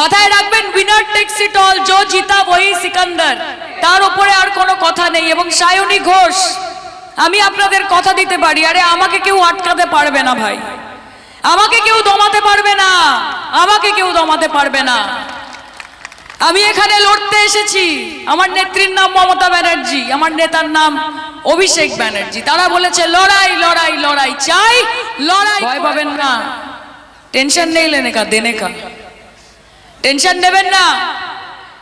মাথায় রাখবেন winner takes it all জো জিতা ওই সিকান্দার। তার উপরে আর কোনো কথা নেই এবং সায়নী ঘোষ আমি আপনাদের কথা দিতে পারি আরে আমাকে কেউ আটকাতে পারবে না ভাই। আমাকে কেউ দমাতে পারবে না আমাকে কেউ দমাতে পারবে না। আমি এখানে লড়তে এসেছি আমার নেত্রীর নাম মমতা ব্যানার্জি আমার নেতার নাম অভিষেক ব্যানার্জি। তারা বলেছে লড়াই লড়াই লড়াই চাই লড়াই ভয় পাবেন না। টেনশন নেই লেনে কা দেনে কা টেনশন নেবেন না।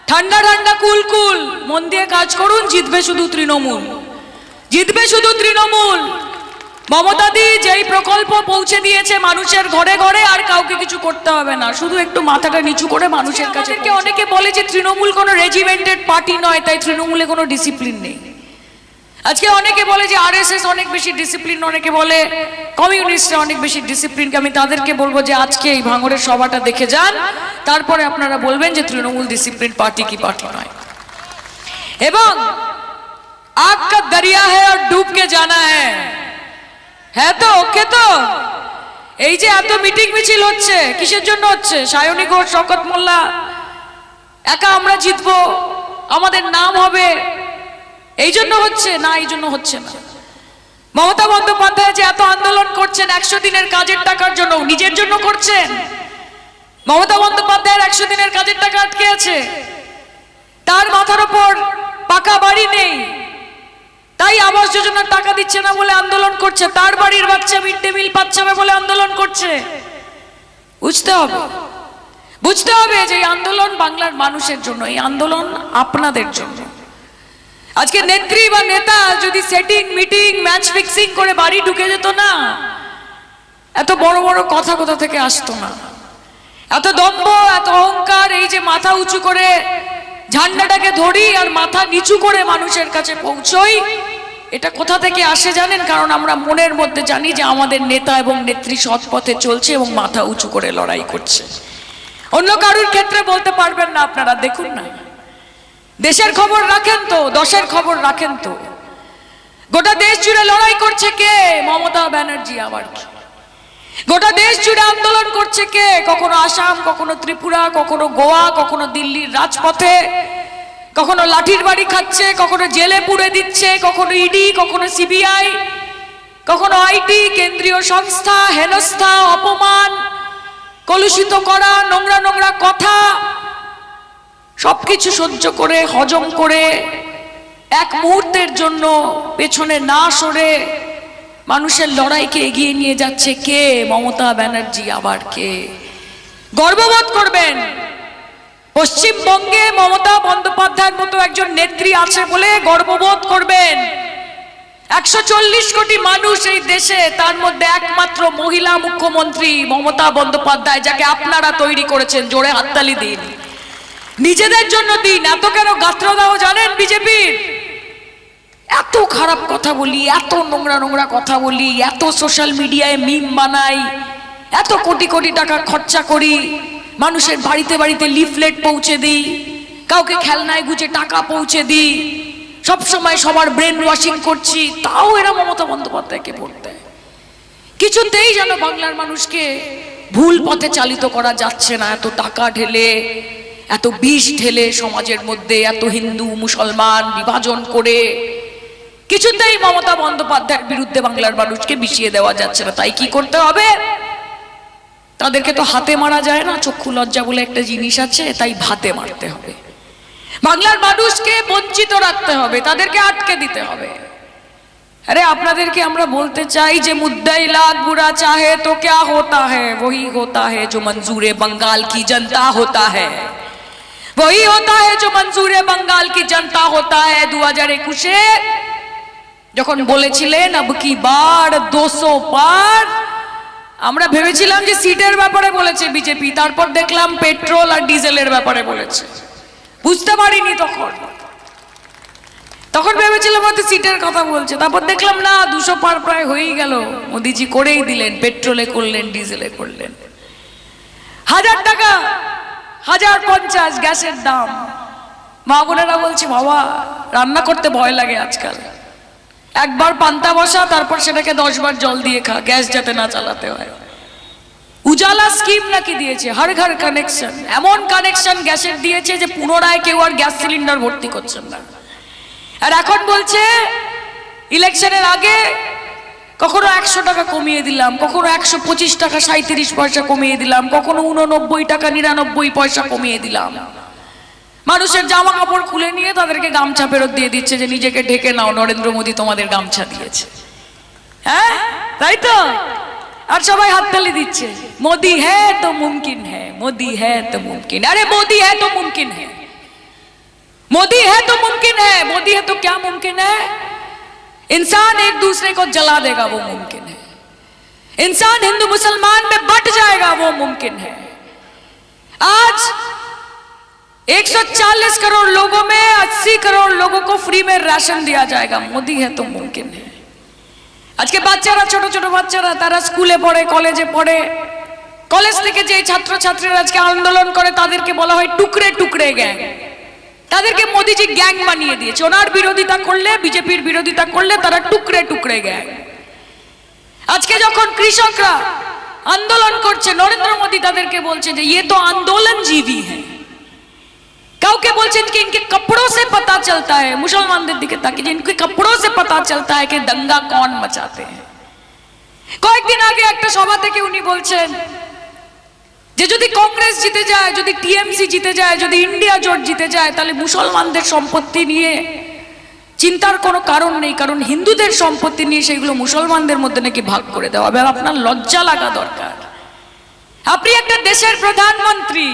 ঠান্ডা ঠান্ডা, কুল কুল। মন দিয়ে কাজ করুন, জিতবে শুধু তৃণমূল। জিতবে শুধু তৃণমূল। মমতাদি যেই প্রকল্প পৌঁছে দিয়েছে মানুষের ঘরে ঘরে, আর কাউকে কিছু করতে হবে না। শুধু একটু মাথাটা নিচু করে মানুষের কাছে অনেকে বলে যে তৃণমূল কোনো রেজিমেন্টেড পার্টি নয়, তাই তৃণমূলে কোনো ডিসিপ্লিন নেই। আজকে অনেকে বলে যে আরএসএস অনেক বেশি ডিসিপ্লিন অনেকে বলে কমিউনিস্টরা অনেক বেশি ডিসিপ্লিন আমি তাদেরকে বলবো যে আজকে এই ভাঙড়ের সভাটা দেখে যান তারপরে আপনারা বলবেন যে তৃণমূল ডিসিপ্লিন পার্টি কি পার্টি নয় এবং आग का दरिया है और डूब के जाना है হ্যাঁ তো ওকে তো এই যে এত মিটিং মিছিল হচ্ছে কিসের জন্য হচ্ছে সায়নী ঘোষ শকত মোল্লা একা আমরা জিতবো আমাদের নাম হবে এই জন্য হচ্ছে না এই জন্য হচ্ছে না। মমতা বন্দ্যোপাধ্যায় যে এত আন্দোলন করছেন, একশো দিনের কাজের টাকার জন্য নিজের জন্য করছেন। মমতা বন্দ্যোপাধ্যায়ের একশো দিনের কাজের টাকা আটকে আছে। তার মাথার ওপর পাকা বাড়ি নেই। তাই আবাস যোজনার টাকা দিচ্ছে না বলে আন্দোলন করছে। তার বাড়ির বাচ্চা মিড ডে মিল পাচ্ছে না বলে আন্দোলন করছে। বুঝতে হবে। বুঝতে হবে যে আন্দোলন বাংলার মানুষের জন্য, এই আন্দোলন আপনাদের জন্য। আজকে নেত্রী বা নেতা যদি সেটিং মিটিং ম্যাচ ফিক্সিং করে বাড়ি ঢুকে যেত না, এত বড় বড় কথা কোথা থেকে আসতো না। এত দম্ভ, এত অহংকার, এই যে মাথা উঁচু করে ঝান্ডাটাকে ধরি আর মাথা নিচু করে মানুষের কাছে পৌঁছই, এটা কোথা থেকে আসে জানেন? কারণ আমরা মনের মধ্যে জানি যে আমাদের নেতা এবং নেত্রী সৎ পথে চলছে এবং মাথা উঁচু করে লড়াই করছে। অন্য কারুর ক্ষেত্রে বলতে পারবেন না আপনারা, দেখুন না। দেশের খবর রাখেন তো, দশের খবর রাখেন তো। গোটা দেশ জুড়ে লড়াই করছে কে? মমতা ব্যানার্জি আবার কি? গোটা দেশ জুড়ে আন্দোলন করছে কে? কখনো আসাম, কখনো ত্রিপুরা, কখনো গোয়া, কখনো দিল্লির রাজপথে। কখনো লাঠির বাড়ি খাচ্ছে, কখনো জেলে পুড়ে দিচ্ছে, কখনো ইডি, কখনো সিবিআই, কখনো আইটি, কেন্দ্রীয় সংস্থা, হেনস্থা, অপমান, কলুষিত করা, নোংরা নোংরা কথা। সবকিছু সহ্য করে, হজম করে, এক মুহূর্তের জন্য পেছনে না সরে মানুষের লড়াইকে এগিয়ে নিয়ে যাচ্ছে কে? মমতা ব্যানার্জি আবার কে? গর্ববোধ করবেন, পশ্চিমবঙ্গে মমতা বন্দ্যোপাধ্যায়ের মতো একজন নেত্রী আছে বলে গর্ববোধ করবেন। একশো চল্লিশ কোটি মানুষ এই দেশে, তার মধ্যে একমাত্র মহিলা মুখ্যমন্ত্রী মমতা বন্দ্যোপাধ্যায়, যাকে আপনারা তৈরি করেছেন, জোরে হাততালি দিন নিজেদের জন্য দিন। এত কেন গাত্র দাও জানেন বিজেপির? এত খারাপ কথা বলি, এত নোংরা নোংরা কথা বলি, এত সোশ্যাল মিডিয়ায় মিম বানাই, এত কোটি কোটি টাকা খরচা করি, মানুষের বাড়িতে বাড়িতে লিফলেট পৌঁছে দিই, কাউকে খেলনায় গুছে টাকা পৌঁছে দিই, সব সময় সবার ব্রেন ওয়াশিং করছি, তাও এরা মমতা বন্দ্যোপাধ্যায়কে ভোট দেয় কিছুতেই যেন বাংলার মানুষকে ভুল পথে চালিত করা যাচ্ছে না, এত টাকা ঢেলে এত বিষ ঢেলে সমাজের মধ্যে এত হিন্দু, মুসলমান বিভাজন করে কিছুতেই মমতা বন্দ্যোপাধ্যায়ের বিরুদ্ধে বাংলার মানুষকে বিষিয়ে দেওয়া যাচ্ছে না। তাই কি করতে হবে? তাদেরকে তো হাতে মারা যায় না, চক্ষু লজ্জা বলে একটা জিনিস আছে, তাই ভাতে মারতে হবে। বাংলার মানুষকে বঞ্চিত রাখতে হবে, তাদেরকে আটকে দিতে হবে। আরে, আপনাদেরকে আমরা বলতে চাই যে, মুদ্দাই লাগ বুড়া চাহে তো ক্যা হতা হ্যাঁ ওই হতা হ্যাঁ জো মঞ্জুরে বঙ্গাল কি জনতা হতা হ্যাঁ वही होता है जो मंजूर बंगाल की जनता होता है দু হাজার একুশে যখন বলেছিলেন আব কি বার দোসো পার আমরা ভেবেছিলাম যে সিটের ব্যাপারে বলেছে বিজেপি তারপর দেখলাম পেট্রোল আর ডিজেলের ব্যাপারে বলেছে বুঝতে পারিনি তখন তখন ভেবেছিলাম হয়তো সিটের কথা বলছে তারপর দেখলাম না দুশো পার প্রায় হয়েই গেল মোদিজি করেই দিলেন পেট্রোলে করলেন ডিজেলে করলেন হাজার টাকা হাজার পঞ্চাশ গ্যাসের দাম। মা বোনেরা বলছে, বাবা, রান্না করতে ভয় লাগে আজকাল। একবার পান্তা বসা, তারপর সেটাকে দশবার জল দিয়ে খা, গ্যাস যাতে না চালাতে হয়। উজালা স্কিম নাকি দিয়েছে? হর ঘর কানেকশন এমন কানেকশন গ্যাসের দিয়েছে যে পুনরায় কেউ আর গ্যাস সিলিন্ডার ভর্তি করছেন না। আর এখন বলছে, ইলেকশনের আগে কখনো একশো টাকা কমিয়ে দিলাম কখনো একশো পঁচিশ টাকা সাঁত্রিশ পয়সা কমিয়ে দিলাম কখনো উননব্বই টাকা নিরানব্বই পয়সা কমিয়ে দিলাম মানুষের জামা কাপড় খুলে নিয়ে তাদেরকে গামছা ফেরত দিয়ে দিচ্ছে যে নিজেকে ঢেকে নাও নরেন্দ্র মোদী তোমাদের গামছা দিয়েছে হ্যাঁ তাই তো আর সবাই হাততালি দিচ্ছে মোদি হ্যাঁ তো মুমকিন হ্যাঁ মোদি হ্যাঁ তো মুমকিন আরে মোদি হ্যাঁ তো মুমকিন হ্যাঁ मोदी है तो मुमकिन है मोदी है तो क्या मुमकिन है इंसान एक दूसरे को जला देगा वो मुमकिन है इंसान हिंदू मुसलमान में बट जाएगा वो मुमकिन है आज 140 करोड़ लोगों में 80 करोड़ लोगों को फ्री में राशन दिया जाएगा मोदी है तो मुमकिन है আজকে বাচ্চারা ছোট ছোট বাচ্চারা তারা স্কুলে পড়ে কলেজে পড়ে কলেজ থেকে যে ছাত্র ছাত্রীরা আজকে আন্দোলন করে তাদেরকে বলা হয় টুকরে টুকরে গ্যাং তাদেরকে মোদিজি গ্যাং বানিয়ে দিয়েছে ওনার বিরোধিতা করলে বিজেপির বিরোধিতা করলে তারা টুকরে টুকরে গ্যাং আজকে যখন কৃষকরা আন্দোলন করছে নরেন্দ্র মোদী তাদেরকে বলছে যে ये तो आंदोलन जीवी है কাউকে বলছেন কি ইনকে कपड़ों से पता चलता है মুসলমানদের দিকে তাকিয়ে যে ইনকে कपड़ों से पता चलता है कि दंगा कौन मचाते हैं কয়েকদিন আগে একটা সভা থেকে উনি বলছেন যে যদি কংগ্রেস জিতে যায়, যদি টিএমসি জিতে যায়, যদি ইন্ডিয়া জোট জিতে যায়, তাহলে মুসলমানদের সম্পত্তি নিয়ে চিন্তার কোনো কারণ নেই, কারণ হিন্দুদের সম্পত্তি নিয়ে সেগুলো মুসলমানদের মধ্যে নাকি ভাগ করে দেওয়া হবে আপনার লজ্জা লাগা দরকার। আপনি একটা দেশের প্রধানমন্ত্রী,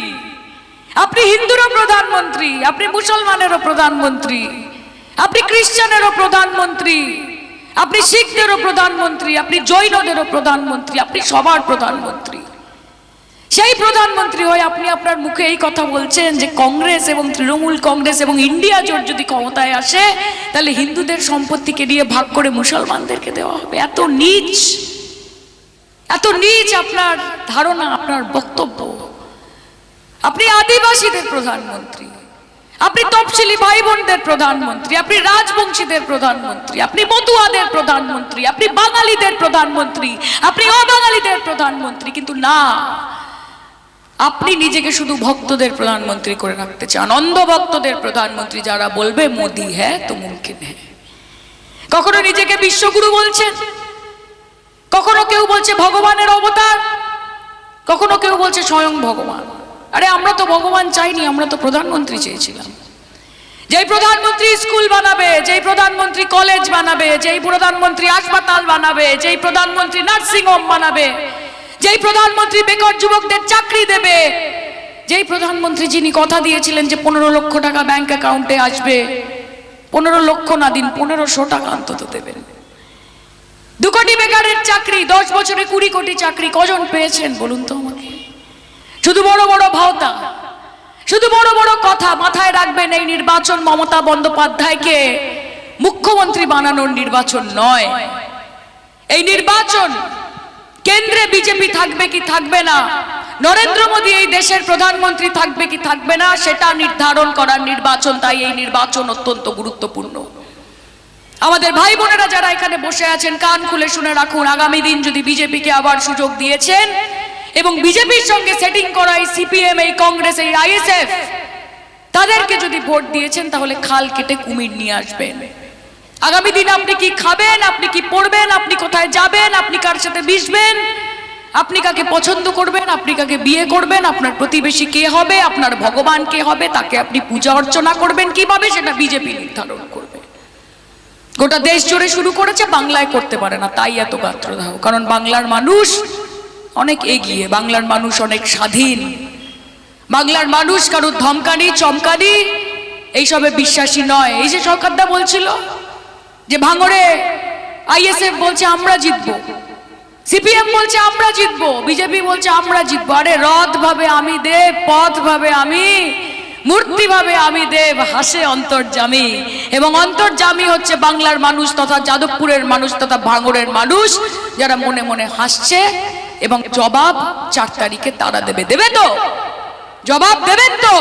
আপনি হিন্দুরও প্রধানমন্ত্রী, আপনি মুসলমানেরও প্রধানমন্ত্রী, আপনি খ্রিস্টানেরও প্রধানমন্ত্রী, আপনি শিখদেরও প্রধানমন্ত্রী, আপনি জৈনদেরও প্রধানমন্ত্রী, আপনি সবার প্রধানমন্ত্রী। সেই প্রধানমন্ত্রী হয়ে আপনি আপনার মুখে এই কথা বলছেন যে কংগ্রেস এবং তৃণমূল কংগ্রেস এবং ইন্ডিয়া জোট যদি ক্ষমতায় আসে, তাহলে হিন্দুদের সম্পত্তিকে নিয়ে ভাগ করে মুসলমানদেরকে দেওয়া হবে। এত নিচ এত নিচ আপনার ধারণা, আপনার বক্তব্য। আপনি আদিবাসীদের প্রধানমন্ত্রী, আপনি তফসিলি ভাই বোনদের প্রধানমন্ত্রী, আপনি রাজবংশীদের প্রধানমন্ত্রী, আপনি মতুয়াদের প্রধানমন্ত্রী, আপনি বাঙালিদের প্রধানমন্ত্রী, আপনি অবাঙালিদের প্রধানমন্ত্রী, কিন্তু না আপনি নিজেকে শুধু ভক্তদের প্রধানমন্ত্রী করে রাখতে চান অন্ধ ভক্তদের প্রধানমন্ত্রী যারা বলবে, মোদি হ্যাঁ তো মুমকিন হ্যাঁ। কখনো নিজেকে বিশ্বগুরু বলছেন? কখনো কেউ বলছে ভগবানের অবতার? কখনো কেউ বলছে স্বয়ং ভগবান? আরে, আমরা তো ভগবান চাইনি, আমরা তো প্রধানমন্ত্রী চেয়েছিলাম। যেই প্রধানমন্ত্রী স্কুল বানাবে, যেই প্রধানমন্ত্রী কলেজ বানাবে, যেই প্রধানমন্ত্রী হাসপাতাল বানাবে, যেই প্রধানমন্ত্রী নার্সিং হোম বানাবে যেই প্রধানমন্ত্রী বেকার যুবকদের চাকরি দেবে, যেই প্রধানমন্ত্রী যিনি কথা দিয়েছিলেন যে পনেরো লক্ষ টাকা ব্যাংক অ্যাকাউন্টে আসবে, পনেরো লক্ষ না দিন, পনেরোশো টাকা অন্তত দেবেন। দু কোটি বেকারের চাকরি, দশ বছরে কুড়ি কোটি চাকরি কজন পেয়েছেন বলুন তো আমাকে? শুধু বড় বড় ভাওতা, শুধু বড় বড় কথা মাথায় রাখবেন এই নির্বাচন মমতা বন্দ্যোপাধ্যায়কে মুখ্যমন্ত্রী বানানোর নির্বাচন নয়। এই নির্বাচন কেন্দ্রে বিজেপি থাকবে কি থাকবে না? নরেন্দ্র মোদী এই দেশের প্রধানমন্ত্রী থাকবে কি থাকবে না? সেটা নির্ধারণ করার নির্বাচন, তাই এই নির্বাচন অত্যন্ত গুরুত্বপূর্ণ। আমাদের ভাই বোনেরা যারা এখানে বসে আছেন, কান খুলে শুনে রাখুন, আগামী দিন যদি বিজেপিকে আবার সুযোগ দিয়েছেন এবং বিজেপির সঙ্গে সেটিং করা এই সিপিএম এই কংগ্রেস, এই আইএসএফ তাদেরকে যদি ভোট দিয়েছেন, তাহলে খাল কেটে কুমির নিয়ে আসবেন। আগামী দিন আপনি কি খাবেন? আপনি কি পড়বেন? আপনি কোথায় যাবেন? আপনি কার সাথে মিশবেন? আপনি কাকে পছন্দ করবেন? আপনি কাকে বিয়ে করবেন? আপনার প্রতিবেশী কে হবে? আপনার ভগবান কে হবে? তাকে আপনি পূজা অর্চনা করবেন কীভাবে? সেটা বিজেপি নির্ধারণ করবে। গোটা দেশ জুড়ে শুরু করেছে, বাংলায় করতে পারে না। তাই এত গাত্রদাহ। কারণ বাংলার মানুষ অনেক এগিয়ে, বাংলার মানুষ অনেক স্বাধীন। বাংলার মানুষ কারোর ধমকানি, চমকানি, এইসবে বিশ্বাসী নয়। এই যে সরকারদা বলছিল যে ভাঙড়ে আইএসএফ বলছে আমরা জিতবো, সিপিএম বলছে আমরা জিতবো, বিজেপি বলছে আমরা জিতবো। আরে রথ ভাবে আমি দেব পথ ভাবে আমি মূর্তি ভাবে আমি দেব, হাসে অন্তর্জামী। এবং অন্তর্জামী হচ্ছে বাংলার মানুষ তথা যাদবপুরের মানুষ তথা ভাঙড়ের মানুষ, যারা মনে মনে হাসছে এবং জবাব চার তারিখে তারা দেবে। দেবে তো? জবাব দেবেন তো?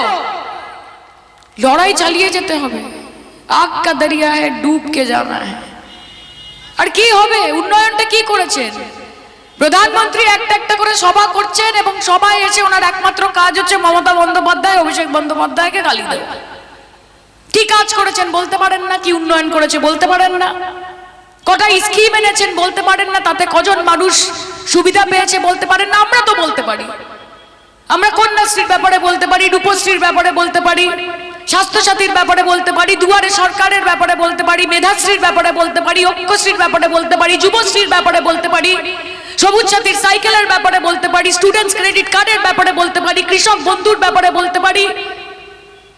লড়াই চালিয়ে যেতে হবে। আগ কা দরিয়া হ্যাঁ ডুব কে জানা হ্যাঁ আর কি হবে? উন্নয়নটা কি করেছেন? প্রধানমন্ত্রী একটা একটা করে সভা করছেন এবং সবাই এসে ওনার একমাত্র কাজ হচ্ছে মমতা বন্দ্যোপাধ্যায়, অভিষেক বন্দ্যোপাধ্যায়কে গালি দেওয়া। কি কাজ করেছেন বলতে পারেন না, কি উন্নয়ন করেছে বলতে পারেন না। কটা স্কিম এনেছেন বলতে পারেন না, তাতে কজন মানুষ সুবিধা পেয়েছে বলতে পারেন না, আমরা তো বলতে পারি। আমরা কন্যাশ্রীর ব্যাপারে বলতে পারি, রূপশ্রীর ব্যাপারে বলতে পারি। স্বাস্থ্যসাথীর ব্যাপারে বলতে পারি, দুয়ারে সরকারের ব্যাপারে বলতে পারি, মেধাশ্রীর ব্যাপারে বলতে পারি ঐক্যশ্রীর ব্যাপারে বলতে পারি, যুবশ্রীর ব্যাপারে বলতে পারি, সবুজ সাথীর সাইকেলের ব্যাপারে বলতে পারি স্টুডেন্টস ক্রেডিট কার্ডের ব্যাপারে বলতে পারি, কৃষক বন্ধুর ব্যাপারে বলতে পারি।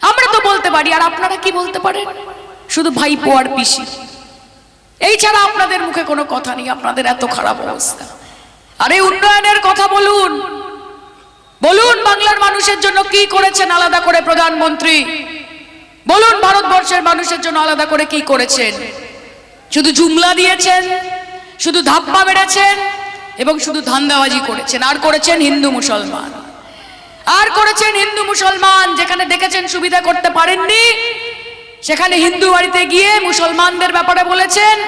আমরা তো বলতে পারি, আর আপনারা কি বলতে পারেন? শুধু ভাইপো আর পিসি। এই ছাড়া আপনাদের মুখে কোনো কথা নেই, আপনাদের এত খারাপ অবস্থা। আরে উন্নয়নের কথা বলুন। বলুন বাংলার মানুষের জন্য কি করেছেন আলাদা করে প্রধানমন্ত্রী? বলুন ভারতবর্ষের মানুষের জন্য আলাদা করে কি করেছেন? শুধু জুমলা দিয়েছেন, শুধু ধাপ্পা বেড়েছেন এবং শুধু ধান্দাবাজি করেছেন। আর করেছেন হিন্দু মুসলমান। আর করেছেন হিন্দু মুসলমান, যেখানে দেখেছেন সুবিধা করতে পারেননি, সেখানে হিন্দু বাড়িতে গিয়ে মুসলমানদের ব্যাপারে বলেছেন,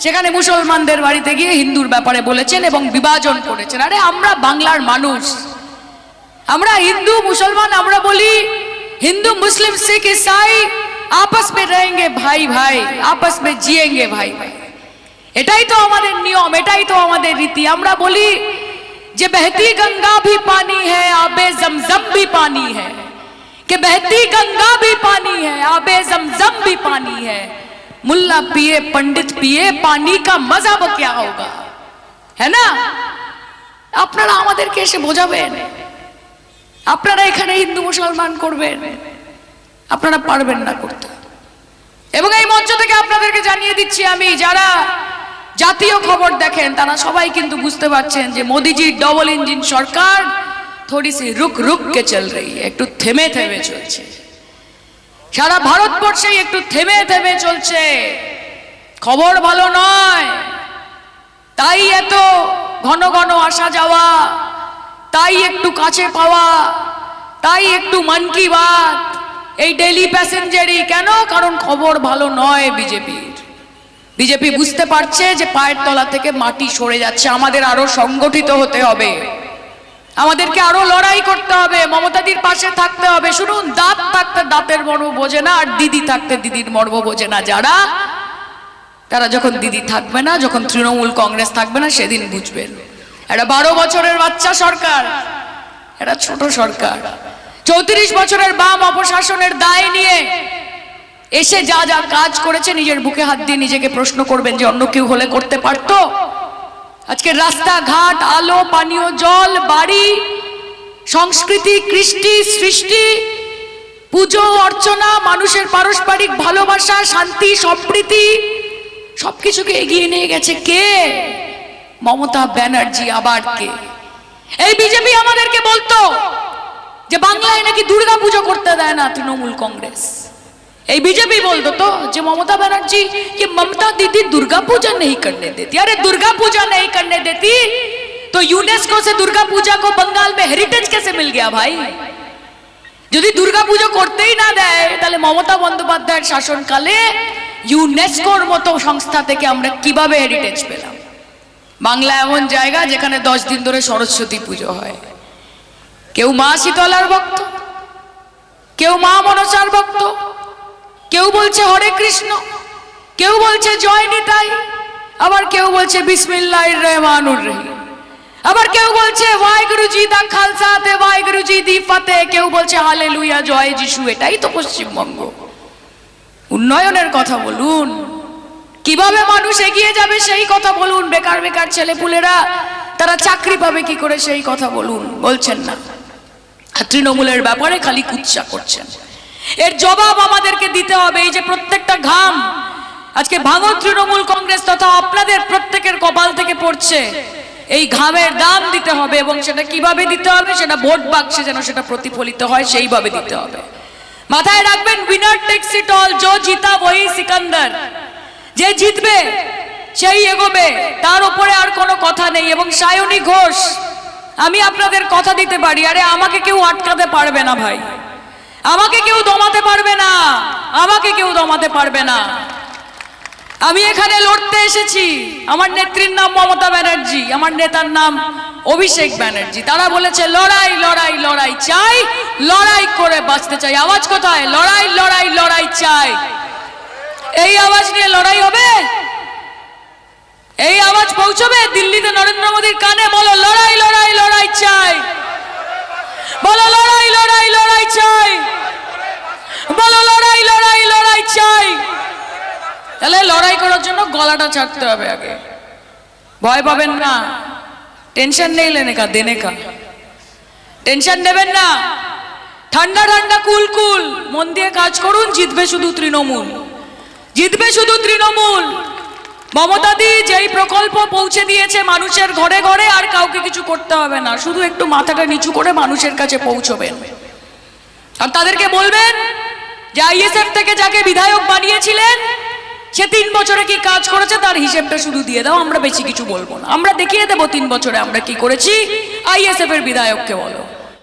সেখানে মুসলমানদের বাড়িতে গিয়ে হিন্দুর ব্যাপারে বলেছেন এবং বিভাজন করেছেন। আরে আমরা বাংলার মানুষ। আমরা হিন্দু মুসলমান আমরা বলি হিন্দু মুসলিম শিখ ईसाई आपस में रहेंगे भाई भाई आपस में जिएंगे भाई भाई এটাই তো আমাদের নিয়ম এটাই তো আমাদের রীতি আমরা বলি যে बहती गंगा भी पानी है आबे जमजम भी पानी है कि बहती गंगा भी पानी है आबे जमजम भी पानी है मुल्ला पिए पंडित पिए पानी का मजा वो क्या होगा है ना আপনারা আমাদেরকে এসে বোঝাবেন আপনারা এখানে হিন্দু, মুসলমান করবেন। আপনারা পারবেন না করতে। এবং এই মঞ্চ থেকে আপনাদেরকে জানিয়ে দিচ্ছি আমি, যারা জাতীয় খবর দেখেন, তারা সবাই কিন্তু বুঝতে পারছেন যে মোদিজির ডবল ইঞ্জিন সরকার থোড়ি সি রুক রুক কে চল है একটু থেমে থেমে চলছে। সারা ভারতবর্ষে একটু থেমে থেমে চলছে। খবর ভালো নয়। তাই এত ঘন ঘন আসা যাওয়া তাই একটু কাছে পাওয়া, তাই একটু মন কি বাত। এই ডেলি প্যাসেঞ্জারই কেন? কারণ খবর ভালো নয় বিজেপির। বিজেপি বুঝতে পারছে যে পায়ের তলা থেকে মাটি সরে যাচ্ছে। আমাদের আরও সংগঠিত হতে হবে। আমাদেরকে আরও লড়াই করতে হবে। মমতাদির পাশে থাকতে হবে। শুনুন, দাঁত থাকতে দাঁতের মর্ম বোঝে না, আর দিদি থাকতে দিদির মর্ম বোঝে না। যারা, তারা যখন দিদি থাকবে না, যখন তৃণমূল কংগ্রেস থাকবে না, সেদিন বুঝবেন। একটা বারো বছরের বাচ্চা সরকার। এটা ছোট সরকার। চৌত্রিশ বছরের বাম অপশাসনের দায় নিয়ে এসে যা যা কাজ করেছে, নিজের বুকে হাত দিয়ে নিজেকে প্রশ্ন করবেন যে অন্য কেউ হলে করতে পারতো? আজকে রাস্তাঘাট, আলো, পানীয়, জল, বাড়ি, সংস্কৃতি, কৃষ্টি, সৃষ্টি, পুজো, অর্চনা, মানুষের পারস্পরিক ভালোবাসা, শান্তি, সম্প্রীতি, সবকিছুকে এগিয়ে নিয়ে গেছে কে? মমতা ব্যানার্জি আবার কে এই বিজেপি আমাদেরকে বলতো যে বাংলায় নাকি দুর্গা পুজো করতে দেয় না তৃণমূল কংগ্রেস এই बीजेपी बोल दो तो जो ममता बनर्जी ये ममता दीदी दुर्गा पूजा नहीं करने देती अरे दुर्गा पूजा नहीं करने देती तो यूनेस्को से दुर्गा पूजा को बंगाल में हेरिटेज कैसे मिल गया भाई যদি দুর্গা পুজো করতেই না দেয় তাহলে মমতা বন্দ্যোপাধ্যায়ের শাসনকালে ইউনেস্কোর মতো সংস্থা থেকে আমরা কিভাবে হেরিটেজ পেলাম বাংলা এমন জায়গা যেখানে দশ দিন ধরে সরস্বতী পুজো হয়। কেউ মা শীতলার ভক্ত, কেউ মা মনসার ভক্ত, কেউ বলছে হরে কৃষ্ণ, কেউ বলছে জয় নিতাই, আবার কেউ বলছে বিসমিল্লাহ রহমানুর রহিম, আবার কেউ বলছে ওয়াইগুরু জি দা খালসা তে ওয়াইগুরু জি দি ফাতে, কেউ বলছে হালে লুইয়া জয় যিশু, এটাই তো পশ্চিমবঙ্গ। উন্নয়নের কথা বলুন। কীভাবে মানুষ এগিয়ে যাবে সেই কথা বলুন, বেকার বেকার ছেলেপুলেরা। তারা চাকরি পাবে কি করে সেই কথা বলুন, বলছেন না। তৃণমূলের ব্যাপারে খালি কুৎসা করছেন। এর জবাব আমাদেরকে দিতে হবে, এই যে প্রত্যেকটা ঘাম আজকে ভাঙন তৃণমূল কংগ্রেস তথা আপনাদের প্রত্যেকের কপাল থেকে পড়ছে। এই ঘামের দাম দিতে হবে এবং সেটা কীভাবে দিতে হবে, সেটা ভোট বাক্সে যেন সেটা প্রতিফলিত হয়, সেইভাবে দিতে হবে। মাথায় রাখবেন উইনার টেক্স অল জো জিতা ওই সিকান্দার। যে জিতবে, সেই এগোবে। তার উপরে আর কোনো কথা নেই। এবং সায়নী ঘোষ, আমি আপনাদের কথা দিতে পারি। আরে, আমাকে কেউ আটকাতে পারবে না ভাই। আমাকে কেউ দমাতে পারবে না। আমাকে কেউ দমাতে পারবে না। আমি এখানে লড়তে এসেছি। আমার নেত্রীর নাম মমতা ব্যানার্জি। আমার নেতার নাম অভিষেক ব্যানার্জি। তারা বলেছে, লড়াই লড়াই লড়াই চাই। লড়াই করে বাঁচতে চাই। আওয়াজ কোথায়? লড়াই লড়াই লড়াই চাই। এই আওয়াজ নিয়ে লড়াই হবে? এই আওয়াজ পৌঁছবে? দিল্লিতে নরেন্দ্র মোদীর কানে বলো, লড়াই লড়াই লড়াই চাই। বলো, লড়াই লড়াই লড়াই চাই। বলো, লড়াই লড়াই লড়াই চাই। তাহলে লড়াই করার জন্য গলাটা ছাড়তে হবে আগে। ভয় পাবেন না। টেনশন নেই লেনে কা দেনে কা টেনশন নেবেন না। ঠান্ডা ঠান্ডা, কুল কুল। মন দিয়ে কাজ করুন, জিতবে শুধু তৃণমূল। জিতবে শুধু তৃণমূল। মমতা দি যেই প্রকল্প পৌঁছে দিয়েছে মানুষের ঘরে ঘরে, আর কাউকে কিছু করতে হবে না। শুধু একটু মাথাটা নিচু করে মানুষের কাছে পৌঁছবেন। আর তাদেরকে বলবেন, যে আইএসএফ থেকে যাকে বিধায়ক বানিয়েছিলেন, সে তিন বছরে কি কাজ করেছে, তার হিসেবটা শুধু দিয়ে দাও, আমরা বেশি কিছু বলব না। আমরা দেখিয়ে দেবো তিন বছরে আমরা কি করেছি আইএসএফ এর বিধায়ককে বলো।